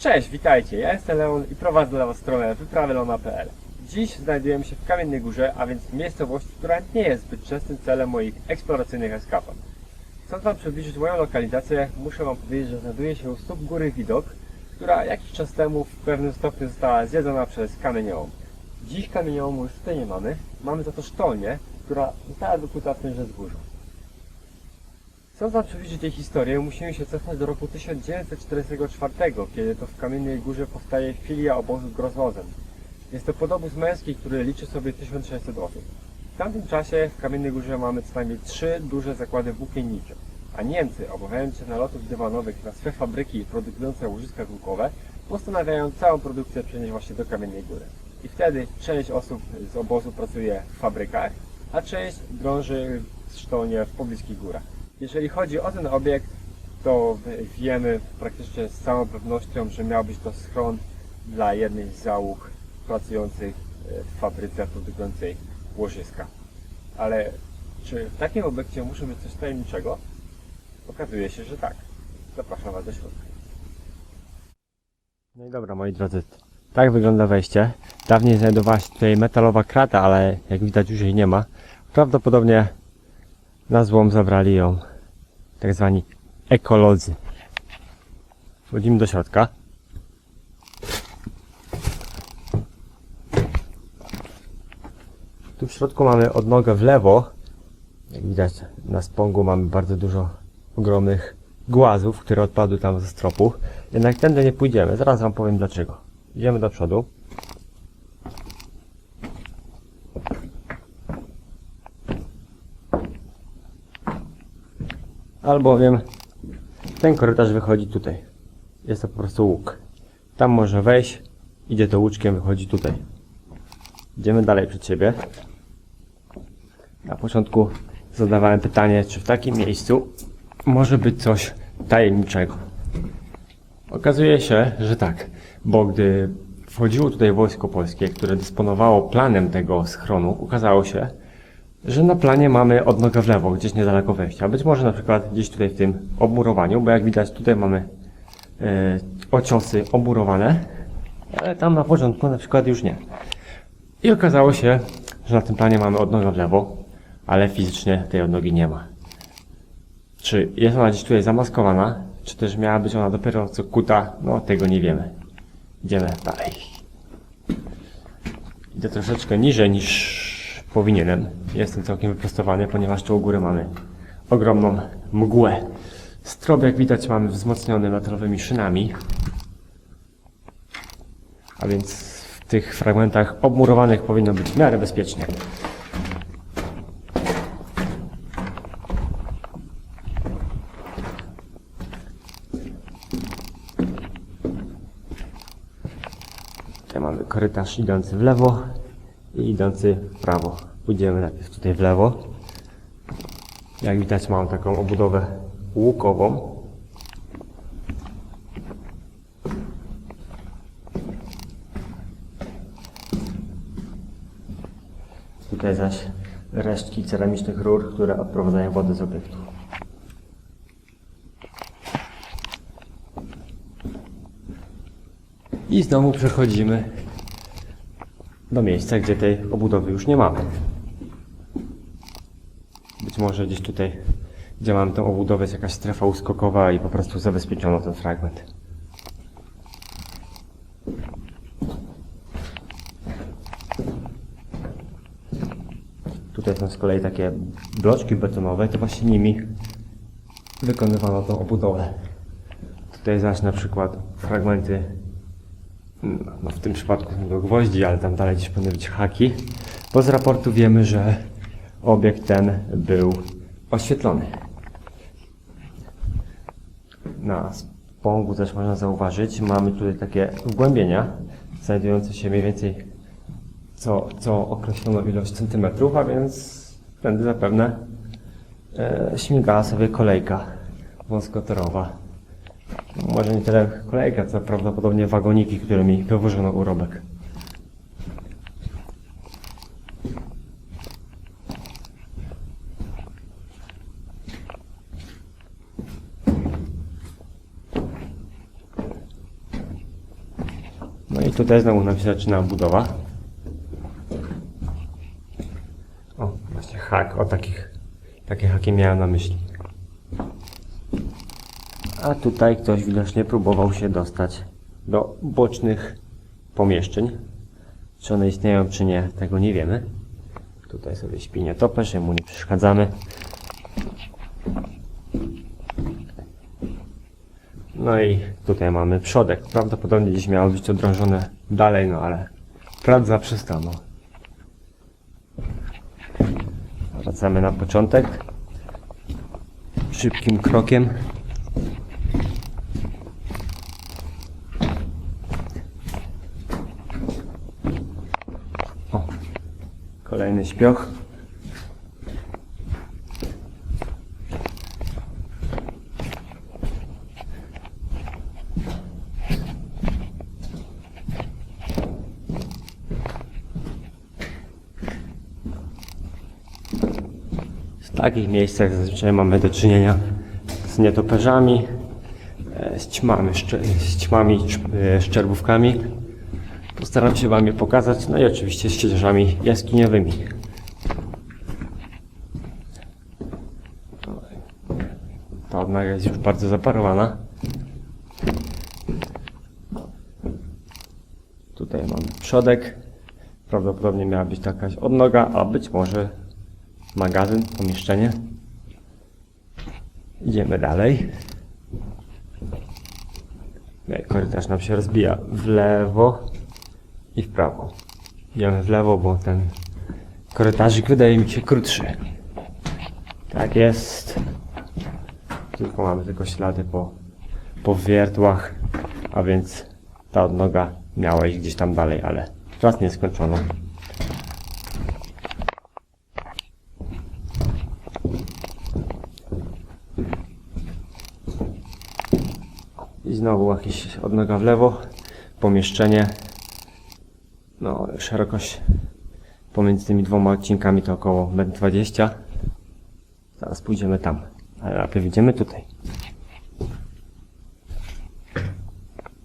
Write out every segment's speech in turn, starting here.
Cześć, witajcie, ja jestem Leon i prowadzę dla Was stronę wyprawelona.pl Dziś znajdujemy się w Kamiennej Górze, a więc miejscowości, która nie jest zbyt częstym celem moich eksploracyjnych eskapad. Chcąc Wam przybliżyć moją lokalizację, muszę Wam powiedzieć, że znajduje się u stóp góry Widok, która jakiś czas temu w pewnym stopniu została zjedzona przez kamieniołom. Dziś kamieniołomu już tutaj nie mamy, mamy za to sztolnię, która została wykuta w tymże wzgórzu. Chcąc przybliżyć tej historię, musimy się cofnąć do roku 1944, kiedy to w Kamiennej Górze powstaje filia obozu Grozwozem. Jest to podobóz męski, który liczy sobie 1600 osób. W tamtym czasie w Kamiennej Górze mamy co najmniej trzy duże zakłady włókiennicze, a Niemcy, obawiając się nalotów dywanowych na swe fabryki produkujące łożyska gumkowe, postanawiają całą produkcję przenieść właśnie do Kamiennej Góry. I wtedy część osób z obozu pracuje w fabrykach, a część drąży sztolnie w pobliskich górach. Jeżeli chodzi o ten obiekt, to wiemy praktycznie z całą pewnością, że miał być to schron dla jednej z załóg pracujących e, w fabryce produkującej łożyska. Ale czy w takim obiekcie musi być coś tajemniczego? Okazuje się, że tak. Zapraszam Was do środka. No i dobra, moi drodzy, tak wygląda wejście. Dawniej znajdowała się tutaj metalowa krata, ale jak widać już jej nie ma. Prawdopodobnie na złom zabrali ją tak zwani ekolodzy. Wchodzimy do środka. Tu w środku mamy odnogę w lewo. Jak widać na spągu mamy bardzo dużo ogromnych głazów, które odpadły tam ze stropu. Jednak tędy nie pójdziemy. Zaraz Wam powiem dlaczego. Idziemy do przodu. Albowiem ten korytarz wychodzi tutaj. Jest to po prostu łuk. Tam może wejść, idzie to łuczkiem, wychodzi tutaj. Idziemy dalej przed siebie. Na początku zadawałem pytanie, czy w takim miejscu może być coś tajemniczego. Okazuje się, że tak, bo gdy wchodziło tutaj wojsko polskie, które dysponowało planem tego schronu, okazało się, że na planie mamy odnogę w lewo, gdzieś niedaleko wejścia. Być może na przykład gdzieś tutaj w tym obmurowaniu, bo jak widać tutaj mamy e, ociosy omurowane, ale tam na początku na przykład już nie. I okazało się, że na tym planie mamy odnogę w lewo, ale fizycznie tej odnogi nie ma. Czy jest ona gdzieś tutaj zamaskowana, czy też miała być ona dopiero co kuta, no tego nie wiemy. Idziemy dalej. Idę troszeczkę niżej niż powinienem. Jestem całkiem wyprostowany, ponieważ tu u góry mamy ogromną mgłę. Strop, jak widać, mamy wzmocniony metalowymi szynami. A więc w tych fragmentach obmurowanych powinno być w miarę bezpiecznie. Tutaj mamy korytarz idący w lewo i idący w prawo. Pójdziemy najpierw tutaj w lewo. Jak widać mam taką obudowę łukową. Tutaj zaś resztki ceramicznych rur, które odprowadzają wodę z obiektu. I znowu przechodzimy do miejsca, gdzie tej obudowy już nie mamy. Być może gdzieś tutaj, gdzie mamy tę obudowę, jest jakaś strefa uskokowa i po prostu zabezpieczono ten fragment. Tutaj są z kolei takie bloczki betonowe, to właśnie nimi wykonywano tą obudowę. Tutaj zaś na przykład fragmenty no w tym przypadku są to gwoździ, ale tam dalej gdzieś powinny być haki. Bo z raportu wiemy, że obiekt ten był oświetlony. Na spągu też można zauważyć, mamy tutaj takie wgłębienia, znajdujące się mniej więcej co, co określoną ilość centymetrów, a więc tędy zapewne e, śmigała sobie kolejka wąskotorowa. Może nie tyle kolejka, co prawdopodobnie wagoniki, którymi wywożono urobek. No i tutaj znowu nam się zaczyna budowa. O, właśnie hak, o takich, takie haki miałem na myśli. A tutaj ktoś widocznie próbował się dostać do bocznych pomieszczeń. Czy one istnieją, czy nie, tego nie wiemy. Tutaj sobie śpi nietoperz, mu nie przeszkadzamy. No i tutaj mamy przodek. Prawdopodobnie gdzieś miało być to drążone dalej, no ale prac zaprzestano. Wracamy na początek. Szybkim krokiem. O, śpioch. W takich miejscach zazwyczaj mamy do czynienia z nietoperzami, e, z ćmami, szcze- z ćmami e, szczerbówkami. Postaram się Wam je pokazać, no i oczywiście z ścieżami jaskiniowymi. Ta odnaga jest już bardzo zaparowana. Tutaj mamy przodek. Prawdopodobnie miała być jakaś odnoga, a być może magazyn, pomieszczenie. Idziemy dalej. No Korytarz nam się rozbija w lewo i w prawo. Idziemy w lewo, bo ten korytarzyk wydaje mi się krótszy. Tak jest. Tylko mamy tylko ślady po, po wiertłach, a więc ta odnoga miała iść gdzieś tam dalej, ale czas nie skończono. I znowu jakieś odnoga w lewo, pomieszczenie. No, szerokość pomiędzy tymi dwoma odcinkami to około 1,20 m. Zaraz pójdziemy tam, ale najpierw idziemy tutaj.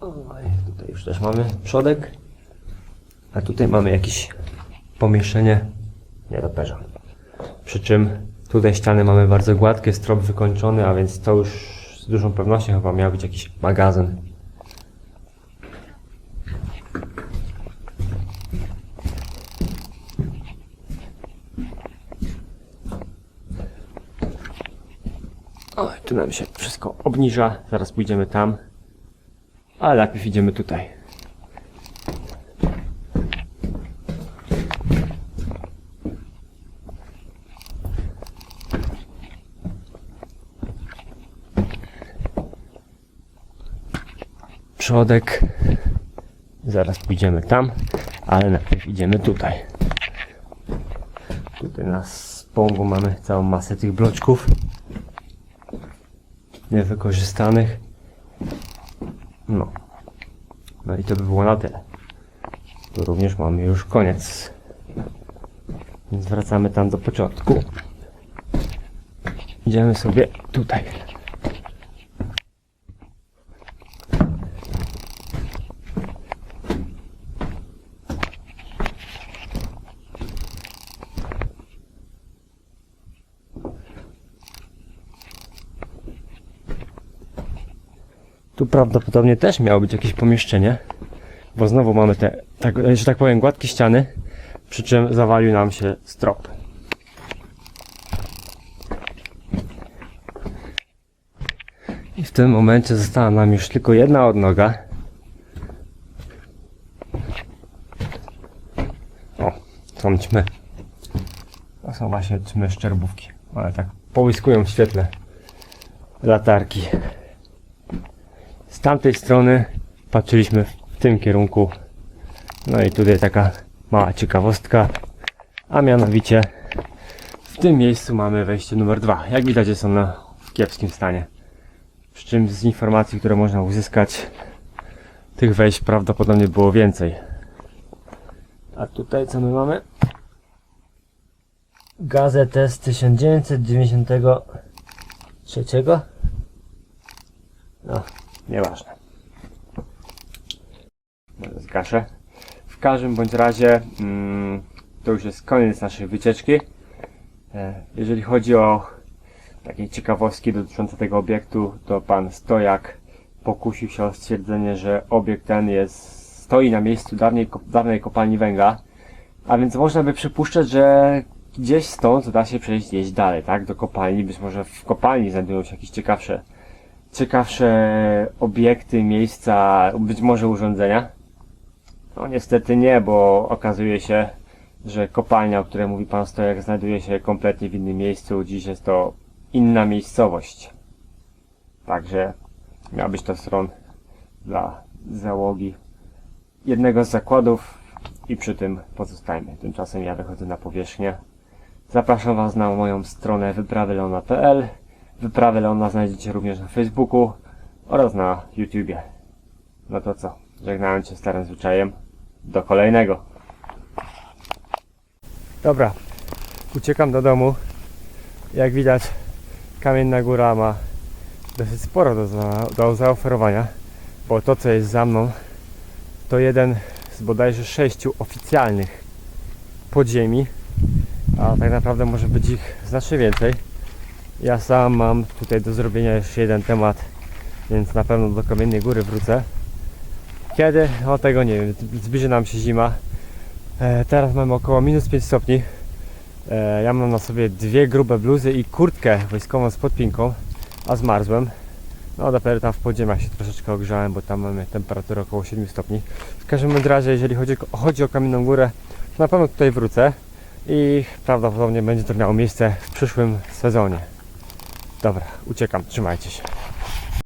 Oj, tutaj już też mamy przodek, a tutaj mamy jakieś pomieszczenie nietoperza. Przy czym tutaj ściany mamy bardzo gładkie, strop wykończony, a więc to już z dużą pewnością chyba miał być jakiś magazyn. Oj, tu nam się wszystko obniża, zaraz pójdziemy tam, ale najpierw idziemy tutaj. przodek. Zaraz pójdziemy tam, ale najpierw idziemy tutaj. Tutaj na spągu mamy całą masę tych bloczków niewykorzystanych. No. No i to by było na tyle. Tu również mamy już koniec. Więc wracamy tam do początku. Idziemy sobie tutaj. Prawdopodobnie też miało być jakieś pomieszczenie, bo znowu mamy te, tak, że tak powiem, gładkie ściany, przy czym zawalił nam się strop. I w tym momencie została nam już tylko jedna odnoga. O, są ćmy. To są właśnie ćmy szczerbówki, ale tak połyskują w świetle latarki. Z tamtej strony patrzyliśmy w tym kierunku. No i tutaj taka mała ciekawostka. A mianowicie w tym miejscu mamy wejście numer dwa. Jak widać jest ono w kiepskim stanie. Przy czym z informacji, które można uzyskać, tych wejść prawdopodobnie było więcej. A tutaj co my mamy? Gazetę z 1993. No, Nieważne. Może zgaszę. W każdym bądź razie mm, to już jest koniec naszej wycieczki. E, Jeżeli chodzi o takie ciekawostki dotyczące tego obiektu, to pan Stojak pokusił się o stwierdzenie, że obiekt ten jest, stoi na miejscu dawnej, dawnej kopalni węgla, a więc można by przypuszczać, że gdzieś stąd da się przejść gdzieś dalej, tak, do kopalni, być może w kopalni znajdują się jakieś ciekawsze, ciekawsze obiekty, miejsca, być może urządzenia. No niestety nie, bo okazuje się, że kopalnia, o której mówi pan Stojak, znajduje się kompletnie w innym miejscu. Dziś jest to inna miejscowość. Także miał być to stron dla załogi jednego z zakładów i przy tym pozostajmy. Tymczasem ja wychodzę na powierzchnię. Zapraszam Was na moją stronę wyprawylona.pl. Wyprawy Leona znajdziecie również na Facebooku oraz na YouTubie. No to co? Żegnając się starym zwyczajem. Do kolejnego. Dobra, uciekam do domu. Jak widać, Kamienna Góra ma dosyć sporo do, do zaoferowania, bo to, co jest za mną, to jeden z bodajże sześciu oficjalnych podziemi, a tak naprawdę może być ich znacznie więcej. Ja sam mam tutaj do zrobienia jeszcze jeden temat, więc na pewno do Kamiennej Góry wrócę. Kiedy? O tego nie wiem. Zbliży nam się zima. E, teraz mamy około minus 5 stopni. E, ja mam na sobie dwie grube bluzy i kurtkę wojskową z podpinką, a zmarzłem. No dopiero tam w podziemiach się troszeczkę ogrzałem, bo tam mamy temperaturę około 7 stopni. W każdym razie, jeżeli chodzi, chodzi o Kamienną Górę, to na pewno tutaj wrócę i prawdopodobnie będzie to miało miejsce w przyszłym sezonie. Dobra, uciekam, trzymajcie się.